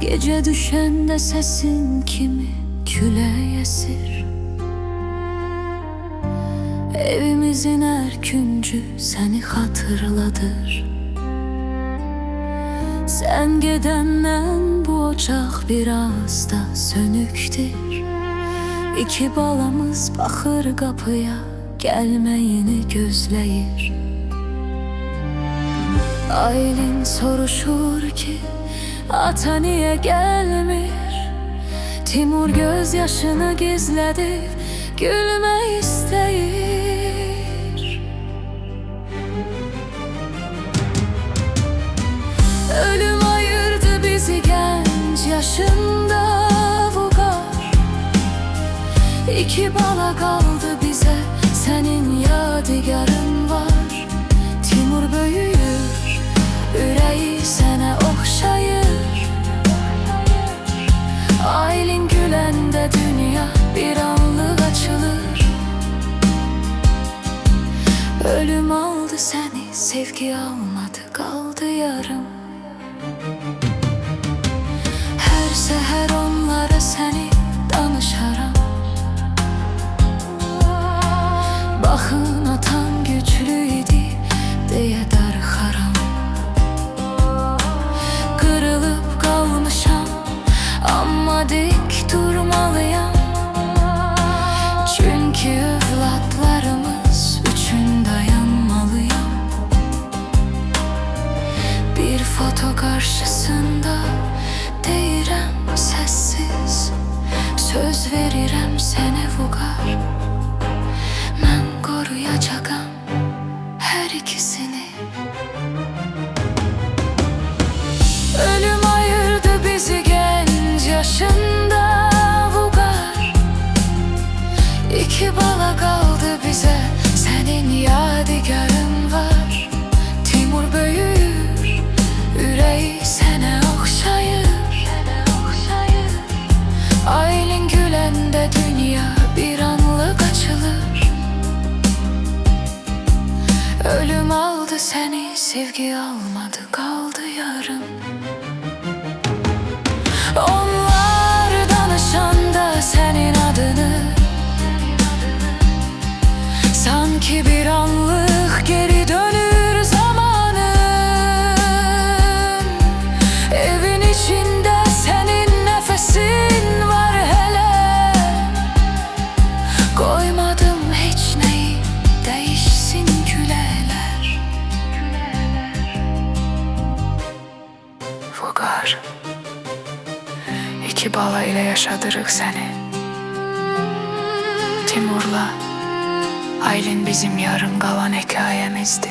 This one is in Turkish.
Gece düşende sesin kimi küle esir Evimizin her küncü seni hatırladır. Sen gedenden bu ocaq biraz da sönüktür. İki balamız baxır qapıya Gəlməyini gözləyir Aylin soruşur ki Ata niye gelmir Timur gözyaşını gizledip Gülme isteyir. Ölüm ayırdı bizi genç yaşında vugar. İki bala kaldı bize Senin yadigarın var. Timur büyüyür dünya bir anlık açılır. Ölüm aldı seni sevgi almadı kaldı yarım. Her seher İki bala kaldı bize. Senin yadigarın var. Timur büyür. Yüreği sene okşayır. Aylin gülende dünya bir anlık açılır. Ölüm aldı seni sevgi almadı kaldı yarım İki bala ile yaşadırık seni. Timur'la Aylin bizim yarım kalan hikayemizdi